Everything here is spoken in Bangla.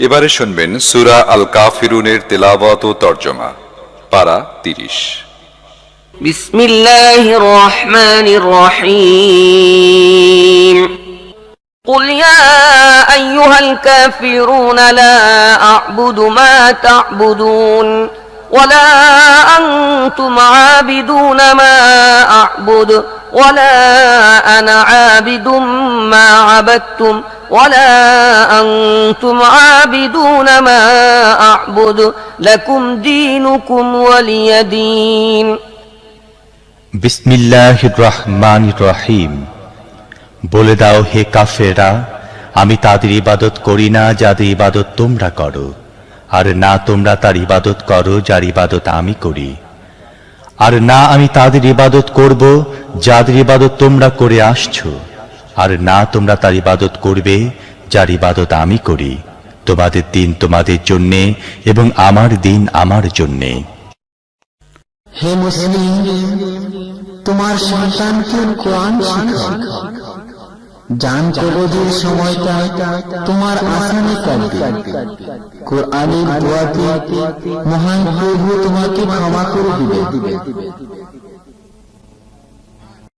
এবারে শুনবেন সুরা আল কাফিরুনের তেলাওয়াত ও তর্জমা পারা তিরিশ بسم الله الرحمن الرحيم قل يا أيها الكافرون لا أعبد ما تعبدون ولا أنتم عابدون ما أعبد ولا أنا عابد ما عبدتم ولا أنتم عابدون ما أعبد لكم دينكم ولي دين বিসমিল্লাহ রহমান রহিম বলে দাও হে কাফেরা আমি তাদের ইবাদত করি না যাদের ইবাদত তোমরা করো আর না তোমরা তার ইবাদত করো যার ইবাদত আমি করি আর না আমি তাদের ইবাদত করব যাদের ইবাদত তোমরা করে আসছো আর না তোমরা তার ইবাদত করবে, যার ইবাদত আমি করি। তোমাদের দিন তোমাদের জন্যে এবং আমার দিন আমার জন্যে। হে মুসলিম, তোমার সন্তানকে কোরআন শিখাও জান কবজের সময়টা তোমার আসানে কাটবে। কোরআনের মহান প্রভু তোমাকে ক্ষমা করে দিবে।